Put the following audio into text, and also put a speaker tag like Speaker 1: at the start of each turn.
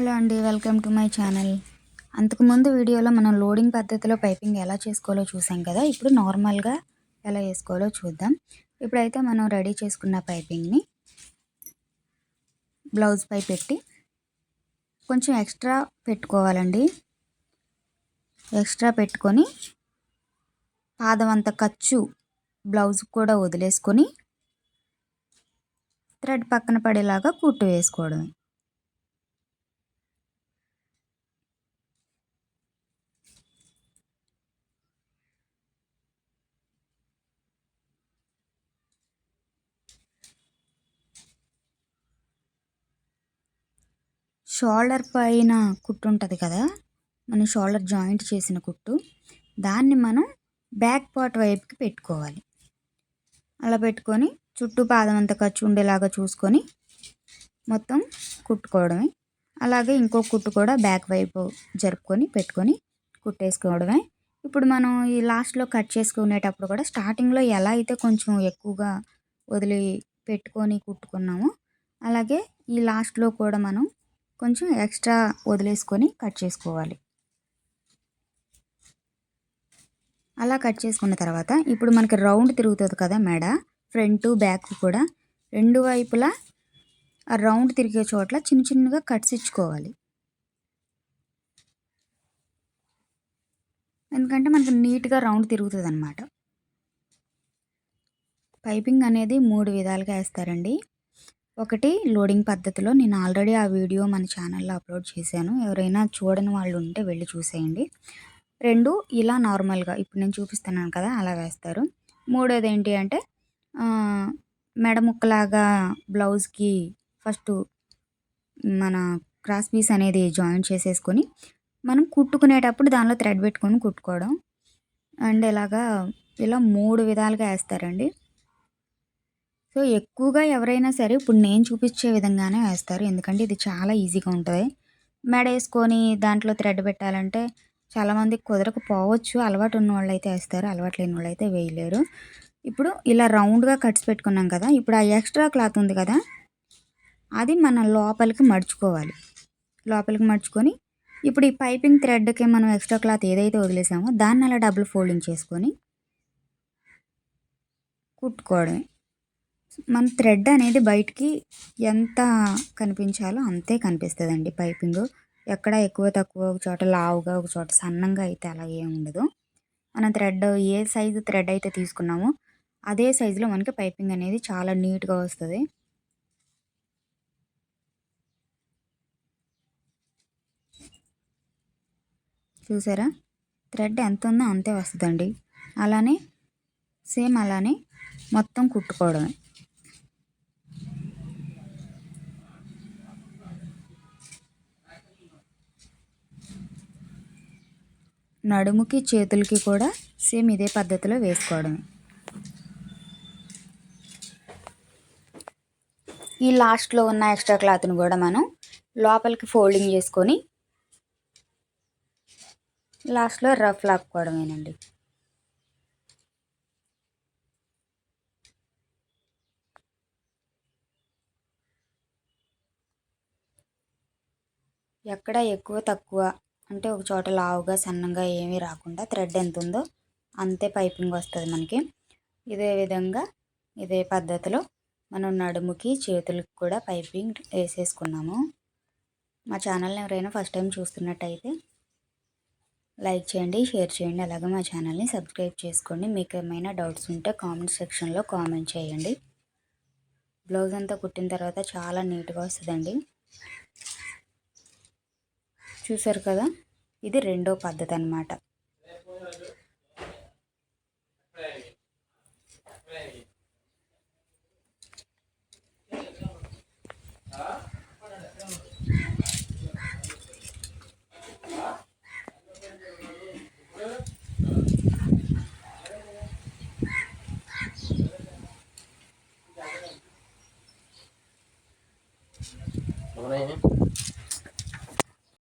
Speaker 1: Hello అండి welcome to my channel. అంతకుముందు వీడియోలో మనం లోడింగ్ పద్ధతిలో పైపింగ్ ఎలా చేసుకోవాలో చూసాం కదా ఇప్పుడు నార్మల్గా ఎలా వేసుకోవాలో చూద్దాం. ఇప్పుడైతే మనం రెడీ చేసుకున్న పైపింగ్ని బ్లౌజ్ పై పెట్టి కొంచెం ఎక్స్ట్రా పెట్టుకోవాలండి. ఎక్స్ట్రా పెట్టుకొని పాదం అంత ఖర్చు బ్లౌజ్ కూడా వదిలేసుకొని థ్రెడ్ పక్కన పడేలాగా కుట్టు వేసుకోవడమే. షోల్డర్ పైన కుట్టు ఉంటుంది కదా? మనం షోల్డర్ జాయింట్ చేసిన కుట్టు. దాన్ని మనం బ్యాక్ పార్ట్ వైపుకి పెట్టుకోవాలి. అలా పెట్టుకొని చుట్టూ పాదం అంత ఖర్చు ఉండేలాగా చూసుకొని మొత్తం కుట్టుకోవడమే. అలాగే ఇంకో కుట్టు కూడా బ్యాక్ వైపు జరుపుకొని పెట్టుకొని కుట్టేసుకోవడమే. ఇప్పుడు మనం ఈ లాస్ట్లో కట్ చేసుకునేటప్పుడు కూడా స్టార్టింగ్లో ఎలా అయితే కొంచెం ఎక్కువగా వదిలి పెట్టుకొని కుట్టుకున్నామో అలాగే ఈ లాస్ట్లో కూడా మనం కొంచెం ఎక్స్ట్రా వదిలేసుకొని కట్ చేసుకోవాలి. అలా కట్ చేసుకున్న తర్వాత ఇప్పుడు మనకి రౌండ్ తిరుగుతుంది కదా మెడ ఫ్రంట్ బ్యాక్ కూడా రెండు వైపులా ఆ రౌండ్ తిరిగే చోట్ల చిన్న చిన్నగా కట్స్ ఇచ్చుకోవాలి. ఎందుకంటే మనకు నీట్గా రౌండ్ తిరుగుతుంది అనమాట పైపింగ్ అనేది మూడు విధాలుగా వేస్తారండి. ఒకటి లోడింగ్ పద్ధతిలో నేను ఆల్రెడీ ఆ వీడియో మన ఛానల్లో అప్లోడ్ చేశాను. ఎవరైనా చూడని వాళ్ళు ఉంటే వెళ్ళి చూసేయండి. రెండు ఇలా నార్మల్గా ఇప్పుడు నేను చూపిస్తున్నాను కదా అలా వేస్తారు. మూడోది ఏంటి అంటే మెడ ముక్కలాగా బ్లౌజ్కి ఫస్ట్ మన క్రాస్ పీస్ అనేది జాయిన్ చేసేసుకొని మనం కుట్టుకునేటప్పుడు దానిలో థ్రెడ్ పెట్టుకొని కుట్టుకోవడం. అండ్ ఇలాగా ఇలా మూడు విధాలుగా వేస్తారండి. సో ఎక్కువగా ఎవరైనా సరే ఇప్పుడు నేను చూపించే విధంగానే వేస్తారు. ఎందుకంటే ఇది చాలా ఈజీగా ఉంటుంది. మెడ వేసుకొని దాంట్లో థ్రెడ్ పెట్టాలంటే చాలామంది కుదరకపోవచ్చు అలవాటు ఉన్న వాళ్ళు అయితే వేస్తారు. అలవాటు లేని వాళ్ళు అయితే వేయలేరు. ఇప్పుడు ఇలా రౌండ్గా కట్స్ పెట్టుకున్నాం కదా ఇప్పుడు ఆ ఎక్స్ట్రా క్లాత్ ఉంది కదా అది మనం లోపలికి మడుచుకోవాలి. లోపలికి మడుచుకొని ఇప్పుడు ఈ పైపింగ్ థ్రెడ్కి మనం ఎక్స్ట్రా క్లాత్ ఏదైతే వదిలేసామో దాన్ని అలా డబుల్ ఫోల్డింగ్ చేసుకొని కుట్టుకోవడమే. మన థ్రెడ్ అనేది బయటికి ఎంత కనిపించాలో అంతే కనిపిస్తుందండి పైపింగ్. ఎక్కడ ఎక్కువ తక్కువ ఒక చోట లావుగా ఒక చోట సన్నంగా అయితే అలా ఏం ఉండదు. మనం థ్రెడ్ ఏ సైజు థ్రెడ్ అయితే తీసుకున్నామో అదే సైజులో మనకి పైపింగ్ అనేది చాలా నీట్గా వస్తుంది. చూసారా? థ్రెడ్ ఎంత ఉందో అంతే వస్తుందండి. అలానే సేమ్ అలానే మొత్తం కుట్టుకోవడమే. నడుముకి చేతులకి కూడా సేమ్ ఇదే పద్ధతిలో వేసుకోవడమే. ఈ లాస్ట్లో ఉన్న ఎక్స్ట్రా క్లాత్ని కూడా మనం లోపలికి ఫోల్డింగ్ చేసుకొని లాస్ట్లో రఫ్ లాక్కోవడమేనండి. ఎక్కడ ఎక్కువ తక్కువ అంటే ఒక చోట లావుగా సన్నంగా ఏమీ రాకుండా థ్రెడ్ ఎంత ఉందో అంతే పైపింగ్ వస్తుంది మనకి. ఇదే విధంగా ఇదే పద్ధతిలో మనం నడుముకి చేతులకి కూడా పైపింగ్ వేసేసుకున్నాము. మా ఛానల్ని ఎవరైనా ఫస్ట్ టైం చూస్తున్నట్టయితే లైక్ చేయండి షేర్ చేయండి అలాగే మా ఛానల్ని సబ్స్క్రైబ్ చేసుకోండి. మీకు ఏమైనా డౌట్స్ ఉంటే కామెంట్ సెక్షన్లో కామెంట్ చేయండి. బ్లౌజ్ అంతా కుట్టిన తర్వాత చాలా నీట్గా వస్తుందండి. చూసారు కదా? ఇది రెండో పద్ధతి అనమాట